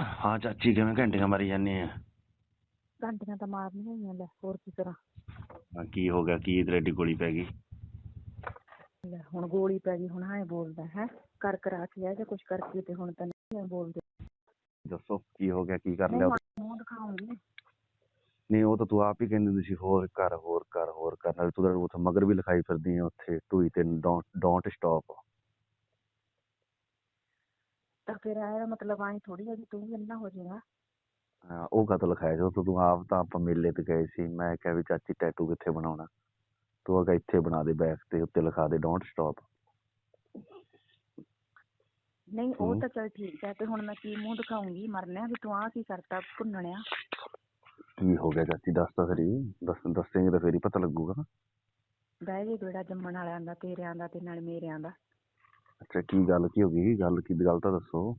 ਹਾਂ ਚਾਚੀ ਕਿਵੇਂ ਘੰਟੀਆਂ ਮਾਰੀ ਜਾਂਦੀ ਆ? ਘੰਟੀਆਂ ਤਾਂ ਮਾਰਨੀਆਂ ਹੀ ਆ ਲੈ ਹੋਰ ਕੀ ਕਰਾਂ? ਹਾਂ, ਕੀ ਹੋ ਗਿਆ ਕੀ ਤੇਰੇ ਏਡੀ ਗੋਲੀ ਪੈ ਗਈ? ਲੈ ਹੁਣ ਗੋਲੀ ਪੈ ਗਈ ਹੁਣ ਹਾਂ ਬੋਲਦਾ ਹੈ? ਕਰ ਕਰਾ ਕੇ ਆ ਜਾਂ ਕੁਛ ਕਰਕੇ ਤੇ ਹੁਣ ਤਾਂ ਨਹੀਂ ਬੋਲਦੇ। ਦੱਸੋ ਕੀ ਹੋ ਗਿਆ ਕੀ ਕਰ ਲਿਆ ਹੁਣ ਮੂੰਹ ਦਿਖਾਉਂਗੀ। ਨਹੀਂ ਉਹ ਤਾਂ ਤੂੰ ਆਪ ਹੀ ਕਹਿੰਦੀ ਹੁੰਦੀ ਸੀ ਹੋਰ ਕਰ ਹੋਰ ਕਰ ਹੋਰ ਕਰ ਨਾਲੇ ਤੂੰ ਤਾਂ ਉੱਥੇ ਮਗਰ ਵੀ ਲਿਖਾਈ ਫਿਰਦੀ ਆ ਉੱਥੇ ਟੂਈ ਤੇ ਡੋਂਟ ਸਟਾਪ। ਤਾਂ ਫਿਰ ਇਹਦਾ ਮਤਲਬ ਆਈ ਥੋੜੀ ਹੈ ਕਿ ਤੂੰ ਵੀ ਅੰਨਾ ਹੋ ਜਾਏਗਾ। ਹਾਂ, ਉਹ ਕਦੋਂ ਲਿਖਾਇਆ ਜਦੋਂ ਤੂੰ ਆਪ ਤਾਂ ਆਪਾਂ ਮੇਲੇ ਤੇ ਗਏ ਸੀ ਮੈਂ ਕਿਹਾ ਵੀ ਚਾਚੀ ਟੈਟੂ ਕਿੱਥੇ ਬਣਾਉਣਾ? ਤੂੰ ਅਗਾ ਇੱਥੇ ਬਣਾ ਦੇ ਬੈਕ ਤੇ ਉੱਤੇ ਲਿਖਾ ਦੇ ਡੋਂਟ ਸਟਾਪ ਨਹੀਂ ਉਹ ਹੂੰ। ਤਾਂ ਚੱਲ ਠੀਕ ਹੈ ਤੇ ਹੁਣ ਮੈਂ ਕੀ ਮੂੰਹ ਦਿਖਾਉਂਗੀ ਮਰਨਿਆ ਵੀ ਤੂੰ ਆ ਕੀ ਕਰਤਾ ਭੁੰਨਣਿਆ ਕੀ ਹੋ ਗਿਆ ਚਾਚੀ ਦੱਸ ਤਾਂ ਸਰੀ ਦੱਸ ਦੱਸੇਂਗੇ ਤਾਂ ਫੇਰ ਹੀ ਪਤਾ ਲੱਗੂਗਾ ਬਹਿ ਜੇ ਜਿਹੜਾ ਜੰਮਣ ਵਾਲਿਆਂ ਦਾ ਤੇਰਿਆਂ ਦਾ ਤੇ ਨਾਲ ਮੇਰਿਆਂ ਦਾ। ਅੱਛਾ ਕੀ ਗੱਲ ਕੀ ਹੋ ਗਈ ਗੱਲ ਕੀ ਗੱਲ ਤਾਂ ਦੱਸੋ।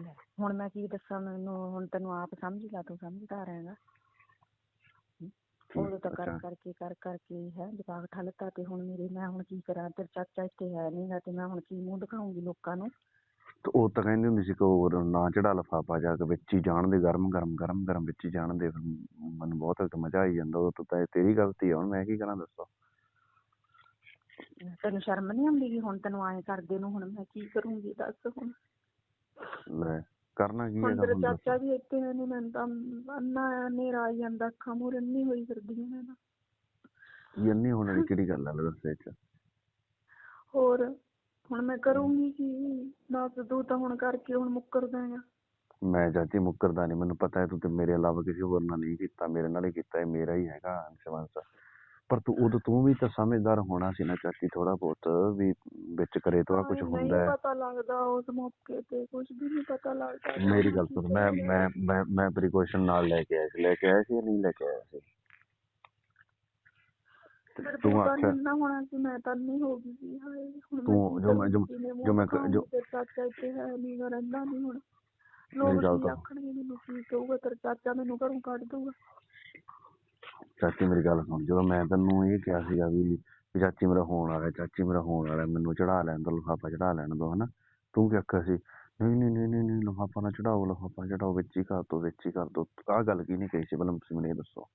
ਲੈ, ਹੁਣ ਮੈਂ ਕੀ ਦੱਸਾਂ ਮੈਨੂੰ ਹੁਣ ਤੈਨੂੰ ਆਪ ਸਮਝ ਲਾ ਤੂੰ ਸਮਝਦਾ ਰਹੇਗਾ। ਉਦੋਂ ਤਾਂ ਕਰ ਕਰਕੇ ਕਰ ਕਰਕੇ ਹੈ ਦਿਮਾਗ ਠੱਲਤਾ ਤੇ ਹੁਣ ਮੇਰੇ ਮੈਂ ਹੁਣ ਕੀ ਕਰਾਂ ਤੇਰਾ ਚਾਚਾ ਇੱਥੇ ਹੈ ਨਹੀਂਗਾ ਤੇ ਮੈਂ ਹੁਣ ਕੀ ਮੂੰਹ ਦਿਖਾਉਂਗੀ ਲੋਕਾਂ ਨੂੰ? ਤੇ ਉਹ ਤਾਂ ਕਹਿੰਦੀ ਹੁੰਦੀ ਸੀ ਕਿ ਉਹ ਨਾ ਚੜਾ ਲਫਾਫਾ ਜਾ ਕੇ ਵਿੱਚ ਹੀ ਜਾਣ ਦੇ ਗਰਮ ਗਰਮ ਗਰਮ ਗਰਮ ਵਿੱਚ ਹੀ ਜਾਣ ਦੇ ਫਿਰ ਮੈਨੂੰ ਬਹੁਤ ਮਜ਼ਾ ਆਈ ਜਾਂਦਾ ਉਹ ਤਾਂ ਤੈ- ਤੇਰੀ ਗਲਤੀ ਆ ਹੁਣ ਮੈਂ ਕੀ ਕਰਾਂ ਦੱਸੋ? ਤੈਨੂੰ ਸ਼ਰਮ ਨਹੀਂ ਆਉਂਦੀ ਕਿ ਹੁਣ ਤੈਨੂੰ ਐਂ ਕਰਦੇ ਨੂੰ ਹੁਣ ਮੈਂ ਕੀ ਕਰੂੰਗੀ ਦੱਸ ਹੁਣ? ਲੈ ਕਰਨਾ ਕੀ ਹੁਣ ਹੈਗਾ ਤੇਰਾ ਹੁਣ ਚਾਚਾ ਵੀ ਇੱਥੇ ਹੈ ਨਹੀਂ ਮੈਨੂੰ ਤਾਂ ਅੰਨਾ ਹਨੇਰਾ ਆਈ ਜਾਂਦਾ ਅੱਖਾਂ ਮੂਹਰੇ ਇੰਨੀ ਹੋਈ ਫਿਰਦੀ ਹਾਂ ਮੈਂ ਤਾਂ। ਇੰਨੀ ਹੋਣ ਵਾਲੀ ਕਿਹੜੀ ਗੱਲ ਆ ਇਹ ਚ ਹੋਰ ਹੁਣ ਮੈਂ ਕਰੂੰਗੀ ਕੀ? ਦੱਸ ਤੂੰ ਤਾਂ ਹੁਣ ਕਰਕੇ ਹੁਣ ਮੁੱਕਰਦਾ ਹੈਗਾ ਮੈਂ ਚਾਚੀ ਮੁੱਕਰਦਾ ਨਹੀਂ ਮੈਨੂੰ ਪਤਾ ਹੈ ਤੂੰ ਤੇ ਮੇਰੇ ਇਲਾਵਾ ਕਿਸੇ ਹੋਰ ਨਾਲ ਨਹੀਂ ਕੀਤਾ ਮੇਰੇ ਨਾਲ ਹੀ ਕੀਤਾ ਇਹ ਮੇਰਾ ਹੀ ਹੈਗਾ ਅੰਸ਼ਵੰਸ਼ ਪਰ ਤੂੰ ਉਦੋਂ ਤੂੰ ਵੀ ਤਾਂ ਸਮਝਦਾਰ ਹੋਣਾ ਸੀ ਨਾ ਚਾਚੀ ਥੋੜਾ ਬਹੁਤ ਵੀ ਵਿੱਚ ਕਰੇ ਕੁਝ ਨਹੀਂ ਹੁੰਦਾ ਹੈ। ਪਤਾ ਲੱਗਦਾ ਉਸ ਮੌਕੇ ਤੇ ਕੁਝ ਵੀ ਨਹੀਂ ਪਤਾ ਲੱਗਦਾ ਮੇਰੀ ਗੱਲ ਸੁਣ ਮੈਂ ਮੈਂ ਮੈਂ ਮੈਂ ਪ੍ਰੀਕਾਸ਼ਨ ਨਾਲ ਲੈ ਕੇ ਆਇਆ ਸੀ ਲੈ ਕੇ ਆਇਆ ਸੀ ਜਾਂ ਨਹੀਂ ਲੈ ਕੇ ਆਇਆ ਸੀ? ਤੂੰ ਤੂੰ ਤਾਂ ਆਖਿਆ ਇੰਨਾ ਹੋਣਾ ਸੀ ਮੈਂ ਤਾਂ ਨਹੀਂ ਹੋ ਗਈ ਸੀ ਹਾਏ ਹੁਣ ਮੈਂ ਤੂੰ ਕੀ ਜੋ ਮੈਂ ਜੋ ਕਿਵੇਂ ਜੋ ਮੈਂ ਮੂੰਹ ਜੋ ਦਿਖਾਊਂਗੀ, ਤੇਰਾ ਚਾਚਾ ਇੱਥੇ ਹੈ ਨਹੀਂ ਗਾ ਰਹਿੰਦਾ ਨਹੀਂ ਹੁਣ। ਲੋਕ ਗੱਲ ਕੀ। ਆਖਣਗੇ ਮੈਨੂੰ ਕੀ ਕਹੂਗਾ ਤੇਰਾ ਚਾਚਾ ਮੈਨੂੰ ਘਰੋਂ ਕੱਢ ਦਊਗਾ। ਚਾਚੀ ਮੇਰੀ ਗੱਲ ਸੁਣ ਜਦੋਂ ਮੈਂ ਤੈਨੂੰ ਇਹ ਕਿਹਾ ਸੀਗਾ ਵੀ ਵੀ ਚਾਚੀ ਮੇਰਾ ਹੋਣ ਵਾਲਾ ਹੈ, ਚਾਚੀ ਮੇਰਾ ਹੋਣ ਵਾਲਾ ਹੈ, ਮੈਨੂੰ ਚੜਾ ਲੈਣ ਦੋ ਲਿਫਾਫਾ ਚੜਾ ਲੈਣ ਦੋ ਹਨਾ? ਤੂੰ ਕੀ ਆਖਿਆ ਸੀ? ਨਹੀਂ ਨਹੀਂ ਨਹੀਂ ਨਹੀਂ ਨਹੀਂ ਲਿਫਾਫਾ ਨਾ ਚੜਾਓ ਲਿਫਾਫਾ ਚੜਾਓ ਵਿੱਚ ਹੀ ਕਰ ਦੋ ਵਿੱਚ ਹੀ ਕਰ ਦੋ। ਆਹ ਗੱਲ ਕੀ ਨਹੀਂ ਕਹੀ ਸੀ? ਪਹਿਲਾਂ ਤੁਸੀਂ ਮੈਨੂੰ ਇਹ ਦੱਸੋ।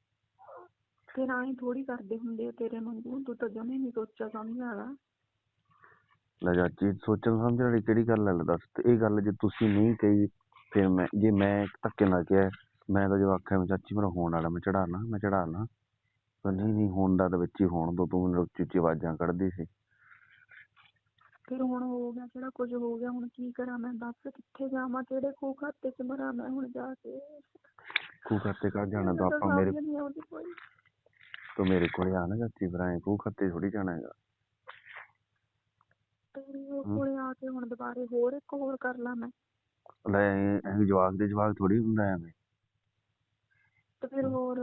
ਫਿਰ ਆਏ ਥੋੜੀ ਕਰਦੇ ਹੁੰਦੇ ਆ ਤੇਰੇ ਵਾਂਗੂ ਤੂੰ ਤਾਂ ਜਮੇ ਨਹੀਂ ਸੋਚਿਆ ਸਮਝਿਆ ਵਾਲਾ ਲੈ ਚਾਚੀ ਸੋਚਣ ਸਮਝਣ ਵਾਲੀ ਕਿਹੜੀ ਗੱਲ ਹੈ ਲੈ ਦੱਸ। ਤੇ ਇਹ ਗੱਲ ਜੇ ਤੁਸੀਂ ਨਹੀਂ ਕਹੀ ਫਿਰ ਮੈਂ ਜੇ ਮੈਂ ਧੱਕੇ ਨਾਲ ਕਿਹਾ ਮੈਂ ਤਾਂ ਜਦੋਂ ਆਖਿਆ ਵੀ ਚਾਚੀ ਮੇਰਾ ਹੋਣ ਵਾਲਾ ਮੈਂ ਚੜਾ ਲਾਂ ਮੈਂ ਚੜਾ ਲਾਂ ਪਰ ਨਹੀਂ ਨਹੀਂ ਹੋਣ ਦਾ ਤਾਂ ਵਿੱਚ ਹੀ ਹੋਣ ਦੋ ਤੂੰ ਮੈਨੂੰ ਉੱਚੀ ਉੱਚੀ ਆਵਾਜ਼ਾਂ ਕੱਢਦੀ ਸੀ। ਫਿਰ ਹੁਣ ਹੋ ਗਿਆ ਜਿਹੜਾ ਕੁਝ? ਹੋ ਗਿਆ ਹੁਣ ਕੀ ਕਰਾਂ ਮੈਂ? ਦੱਸ ਕਿੱਥੇ ਜਾਵਾਂ? ਕਿਹੜੇ ਖੂਹ ਖਾਤੇ 'ਚ ਮਰਾਂ ਮੈਂ ਹੁਣ ਜਾ ਕੇ? ਖੂਹ ਖਾਤੇ ਕਰ ਜਾਣਾ? ਤਾਂ ਆਪਾਂ ਮੇਰੇ ਸਮਝ ਨਹੀਂ ਆਉਂਦੀ ਕੋਈ। ਤੂੰ ਮੇਰੇ ਕੋਲੇ ਆ ਨਾ ਚਾਚੀ ਫਿਰ ਐਂ ਖੂਹ ਖਾਤੇ ਥੋੜੀ ਜਾਣਾ ਹੈਗਾ। ਤੇਰੇ ਉਹ। ਕੋਲੇ ਆ ਕੇ ਹੁਣ ਦੁਬਾਰੇ ਹੋਰ ਇੱਕ ਹੋਰ ਕਰ ਲਾਂ ਮੈਂ। ਲੈ ਐਂ ਜਵਾਕ ਦੇ ਜਵਾਕ ਥੋੜੀ ਹੁੰਦਾ ਐਵੇਂ। ਤੇ ਫਿਰ ਹੋਰ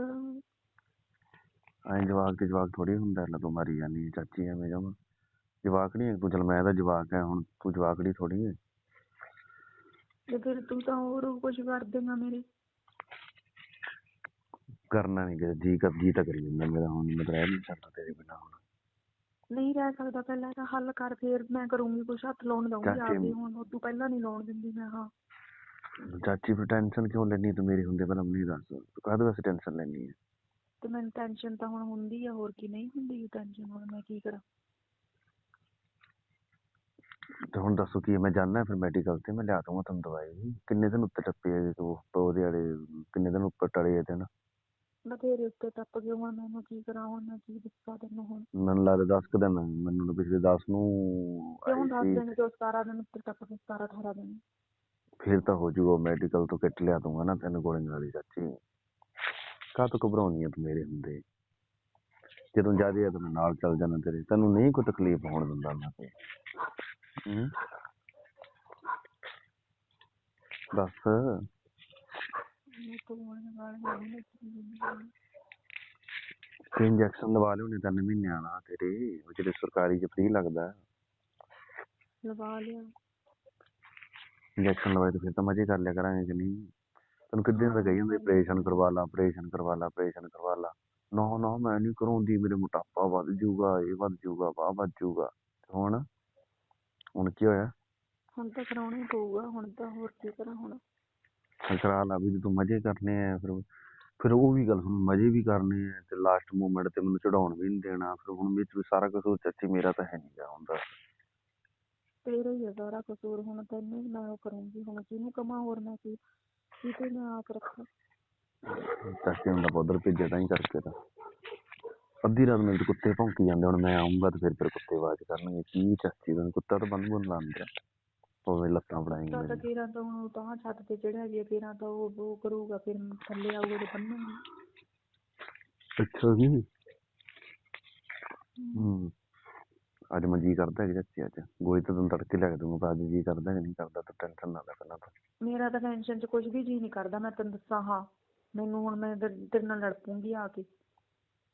ਐਂ ਜਵਾਕ ਦੇ ਜਵਾਕ ਥੋੜੀ ਹੁੰਦਾ ਲੈ ਤੂੰ ਮਾਰੀ ਜਾਨੀ ਹੈ ਚਾਚੀ ਐਵੇਂ ਜਮਾ। ਜਵਾਕ ਨਹੀਂ ਤੂੰ ਚਲ ਮੈਂ ਤਾਂ ਜਵਾਕ ਹੈ ਹੁਣ ਤੂੰ ਜਵਾਕੜੀ ਥੋੜੀ ਹੈ ਤੇ ਫਿਰ ਤੂੰ ਤਾਂ ਹੋਰ ਕੁਝ ਕਰ ਦੇਗਾ ਮੇਰੇ। ਕਰਨਾ ਨਹੀਂ ਕਿ ਜੀ ਕਰ ਜੀ ਤਾਂ ਕਰੀ ਜਾਂਦਾ ਮੇਰਾ ਹੁਣ ਮੈਂ ਤਾਂ ਰਹਿ ਨਹੀਂ ਸਕਦਾ ਤੇਰੇ ਬਿਨਾਂ ਹੁਣ। ਨਹੀਂ ਰਹਿ ਸਕਦਾ ਪਹਿਲਾਂ ਤਾਂ ਹੱਲ ਕਰ ਫਿਰ ਮੈਂ ਕਰੂੰਗੀ ਕੁਛ ਹੱਥ ਲਾਉਣ ਦਊਂਗੀ ਚਾਚੀ- ਆਪੇ ਹੁਣ ਉਦੋਂ ਪਹਿਲਾਂ ਨਹੀਂ ਲਾਉਣ ਦਿੰਦੀ ਮੈਂ ਹਾਂ। ਚਾਚੀ ਫਿਰ ਟੈਨਸ਼ਨ ਕਿਉਂ ਲੈਣੀ ਤੂੰ ਮੇਰੀ ਹੁੰਦੇ ਪਹਿਲਾਂ ਮੈਨੂੰ ਇਹ ਦੱਸ ਤੂੰ ਕਾਹਦੇ ਵਾਸਤੇ ਟੈਨਸ਼ਨ ਲੈਣੀ ਹੈ ਤੇ ਮੈਨੂੰ ਟੈਨਸ਼ਨ ਤਾਂ ਹੁਣ ਹੁੰਦੀ ਆ ਹੋਰ ਕੀ ਨਹੀਂ ਹੁੰਦੀ ਟੈਨਸ਼ਨ ਹੁਣ ਮੈਂ ਕੀ ਕਰਾਂ? ਤੇ ਹੁਣ ਦੱਸੋ ਕੀ ਹੈ? ਮੈਂ ਜਾਣਾ ਫਿਰ ਮੈਡੀਕਲ ਤੇ ਮੈਂ ਲਿਆ ਦੂੰਗਾ ਤੁਹਾਨੂੰ ਦਵਾਈ। ਕਿੰਨੇ ਦਿਨ ਉੱਤੇ ਟੱਪੇ ਹੈ ਤੂੰ ਉਹਦੇ ਵਾਲੇ ਕਿੰਨੇ ਦਿਨ ਉੱਪਰ ਟਲੇ ਦਿਨ? ਬਥੇਰੇ ਉੱਤੇ ਟੱਪ ਗਏ ਹੁਣ ਮੈਨੂੰ ਕੀ ਕਰਾਂ ਹੁਣ ਮੈਂ ਕੀ ਦੱਸਾਂ ਤੈਨੂੰ ਹੁਣ? ਮੈਨੂੰ ਲੱਗਦਾ 10 ਕੁ ਦਿਨ ਮੈਨੂੰ ਤਾਂ ਪਿਛਲੇ 10 ਨੂੰ ਕਿਉਂ ਆਈ ਦੱਸ ਸੀ। ਦਿਨ ਜੋ 17 ਦਿਨ ਉੱਤੇ ਟੱਪ ਗਏ 17 18 ਦਿਨ। ਫਿਰ ਤਾਂ ਹੋ ਜਾਊਗਾ ਮੈਡੀਕਲ ਤੋਂ ਕਿੱਟ ਲਿਆ ਦੂੰਗਾ ਨਾ ਤੈਨੂੰ ਗੋਲੀਆਂ ਵਾਲੀ ਚਾਚੀ ਕਾਹ ਤੋਂ ਘਬਰਾਉਣੀ ਹੈ ਤੂੰ ਮੇਰੇ ਹੁੰਦੇ? ਜਦੋਂ ਜ਼ਿਆਦਾ ਹੈ ਤਾਂ ਮੈਂ ਨਾਲ ਚੱਲ ਜਾਣਾ ਤੇਰੇ। ਤੈਨੂੰ ਨਹੀਂ ਕੋਈ ਤਕਲੀਫ ਹੋਣ ਦਿੰਦਾ ਮੈਂ ਕੋਈ ਹੂੰ? ਦੱਸ। ਤੋਂ ਤੇ ਇੰਜੈਕਸ਼ਨ ਲਵਾ ਲਿਓ ਨੇ ਤਿੰਨ ਮਹੀਨਿਆਂ ਦਾ ਤੇਰੇ। ਉਹ ਜਿਹੜੇ ਸਰਕਾਰੀ ਚ ਫ੍ਰੀ ਲੱਗਦਾ। ਲਵਾ ਲਿਆ ਇੰਜੈਕਸ਼ਨ ਲਵਾਏ ਤਾਂ ਫਿਰ ਤਾਂ ਮਜ਼ੇ ਕਰ ਲਿਆ ਕਰਾਂਗੇ ਕਿ ਨਹੀਂ? ਤੈਨੂੰ ਕਿੱਦਾਂ ਦਾ ਕਹੀ ਜਾਂਦੇ ਆਪਰੇਸ਼ਨ ਕਰਵਾ ਲਾ ਆਪਰੇਸ਼ਨ ਕਰਵਾ ਲਾ ਆਪਰੇਸ਼ਨ ਕਰਵਾ ਲਾ। ਨਾ ਨਾ ਮੈਂ ਨਹੀਂ ਕਰਾਉਂਦੀ ਮੇਰੇ ਮੋਟਾਪਾ ਵੱਧ ਜਾਊਗਾ ਇਹ ਵੱਧ ਜਾਊਗਾ ਵਾਹ ਵੱਧ ਜਾਊਗਾ। ਹੁਣ ਹੁਣ ਕੀ ਹੋਇਆ? ਹੁਣ ਤਾਂ ਕਰਾਉਣਾ ਹੀ ਪਊਗਾ ਹੁਣ ਤਾਂ ਹੋਰ ਕੀ ਕਰਾਂ ਹੁਣ। ਕਰਾ ਲਾ ਵੀ ਤੂੰ ਮਜ਼ੇ ਕਰਨੇ ਆ ਫਿਰ ਫਿਰ ਉਹ ਵੀ ਗੱਲ ਸੁਣ ਮਜ਼ੇ ਵੀ ਕਰਨੇ ਆ ਤੇ ਲਾਸਟ ਮੂਮੈਂਟ ਤੇ ਮੈਨੂੰ ਚੜਾਉਣ ਵੀ ਨਹੀਂ ਦੇਣਾ ਫਿਰ ਹੁਣ ਵਿੱਚ ਵੀ ਸਾਰਾ ਕੁਝ ਉਹ ਚਾਚੀ ਮੇਰਾ ਤਾਂ ਹੈ ਨਹੀਂ ਹੁੰਦਾ। ਤੇਰਾ ਹੀ ਆ ਸਾਰਾ ਕਸੂਰ ਹੁਣ ਤੈਨੂੰ ਮੈਂ ਉਹ ਕਰੂੰਗੀ ਹੁਣ ਕਿਹਨੂੰ ਕਮਾ ਹੋਰ ਮੈਂ ਕੀ ਕੀ ਤੇ ਮੈਂ ਆਪ ਰੱਖਾਂ। ਚਾਚੀ ਨੂੰ ਤਾਂ ਉਧਰ ਭੇਜਿਆ ਤਾਂ ਹੀ ਕਰਕੇ ਤਾਂ। ਅੱਧੀ ਰਾਤ ਨੂੰ ਕੁੱਤੇ ਭੌਂਕੀ ਜਾਂਦੇ ਹੁਣ ਮੈਂ ਆਉਂਗਾ ਤੇ ਫਿਰ ਫਿਰ ਕੁੱਤੇ ਆਵਾਜ਼ ਕਰਨਗੇ ਕੀ ਚਾਚੀ ਦਾ ਕੁੱਤਾ ਤਾਂ ਬੰਦ ਬੰਦ ਲਾਉਂਦੇ ਆ। ਉਵੇਂ ਲੱਤਾਂ ਫੜਾਏਂਗੇ ਤਾਂ ਮੈਨੂੰ। ਕਿਰਾਂ ਤਾਂ ਹੁਣ ਤਾਂ ਛੱਤ ਤੇ ਚੜਿਆ ਗਿਆ ਕਿਰਾਂ ਤਾਂ ਉਹ ਉਹ ਕਰੂਗਾ ਫਿਰ ਥੱਲੇ ਆਊਗਾ ਤੇ ਬੰਨੂਗੀ ਅੱਛਾ ਜੀ। ਹੂੰ। ਅੱਜ ਮੈਂ ਜੀ ਕਰਦਾ ਕਿ ਚਾਚੀ ਅੱਜ। ਗੋਲੀ ਤਾਂ ਤੈਨੂੰ ਤੜਕੇ ਕੇ ਦੂੰਗਾ ਪਰ ਅੱਜ ਜੀ ਕਰਦਾ ਕਿ ਨਹੀਂ ਕਰਦਾ ਤੂੰ ਟੈਨਸ਼ਨ ਨਾ ਲੈ ਪਹਿਲਾਂ ਤਾਂ। ਮੇਰਾ ਤਾਂ ਟੈਨਸ਼ਨ 'ਚ ਕੁਝ ਵੀ ਜੀ ਨਹੀਂ ਕਰਦਾ ਮੈਂ ਤੈਨੂੰ ਦੱਸਾਂ ਹਾਂ। ਮੈਨੂੰ ਹੁਣ ਮੈਂ ਤੇਰੇ ਤੇਰੇ ਨਾਲ ਲੜ ਪੂੰਗੀ ਆ ਕੇ।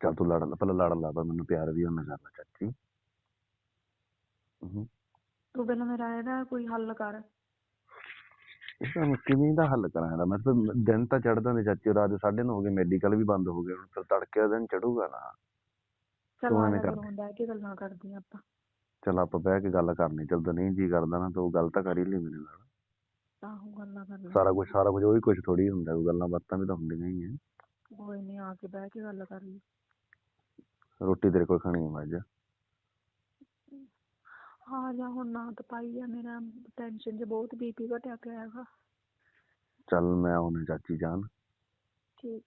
ਚੱਲ ਤੂੰ ਲੜ ਲਾ ਪਹਿਲਾਂ ਲੜ ਲਾ ਪਰ ਮੈਨੂੰ ਪਿਆਰ ਵੀ ਉਹਨਾਂ ਕਰਨਾ ਚਾਚੀ। ਹੂੰ। ਤੂੰ ਪਹਿਲਾਂ ਮੇਰਾ ਇਹਦਾ ਕੋਈ ਹੱਲ ਕਰ। ਇਹਦਾ ਮੈਂ ਕਿਵੇਂ ਦਾ ਹੱਲ ਕਰਾਂ ਇਹਦਾ? ਮੈਂ ਤਾਂ ਦਿਨ ਤਾਂ ਚੜਦਾ ਨਹੀਂ ਚਾਚੀ ਰਾਤ ਦੇ ਸਾਢੇ ਨੌ ਹੋ ਗਏ ਮੈਡੀਕਲ ਵੀ ਬੰਦ ਹੋ ਗਏ ਹੁਣ ਫਿਰ ਤੜਕੇ ਦਾ ਦਿਨ ਚੜੂਗਾ ਨਾ। ਚੱਲ ਐਵੇਂ ਹੁਣ ਬਹਿ ਕੇ ਗੱਲਾਂ ਕਰਦੀਆਂ ਆਪਾਂ। ਚੱਲ ਆਪਾਂ ਬਹਿ ਕੇ ਗੱਲ ਕਰਨੀ ਚੱਲ ਤਾਂ ਨਹੀਂ ਜੀ ਕਰਦਾ ਨਾ ਤਾਂ ਉਹ ਗੱਲ ਤਾਂ ਕਰ ਹੀ ਲਈ ਮੇਰੇ ਨਾਲ। ਆਹੋ ਗੱਲਾਂ ਕਰ ਸਾਰਾ ਕੁਝ ਸਾਰਾ ਕੁਝ ਉਹੀ ਕੁਝ ਥੋੜੀ ਹੁੰਦਾ ਕੋਈ ਗੱਲਾਂ ਬਾਤਾਂ ਵੀ ਤਾਂ ਹੁੰਦੀਆਂ ਹੀ ਆ ਕੋਈ ਨਹੀਂ ਆ ਕੇ ਬਹਿ ਕੇ ਗੱਲ ਕਰ ਲਈ। ਰੋਟੀ ਤੇਰੇ ਕੋਲ ਖਾਣੀ ਹੈ ਮੈਂ ਅੱਜ? ਆ ਜਾ ਹੁਣ ਨਾ ਤਪਾਈ ਆ ਮੇਰਾ ਟੈਨਸ਼ਨ 'ਚ ਬਹੁਤ ਬੀਪੀ ਘਟਿਆ ਪਿਆ ਹੈਗਾ। ਚੱਲ ਮੈਂ ਆਉਣਾ ਚਾਚੀ ਜਾਨ ਠੀਕ।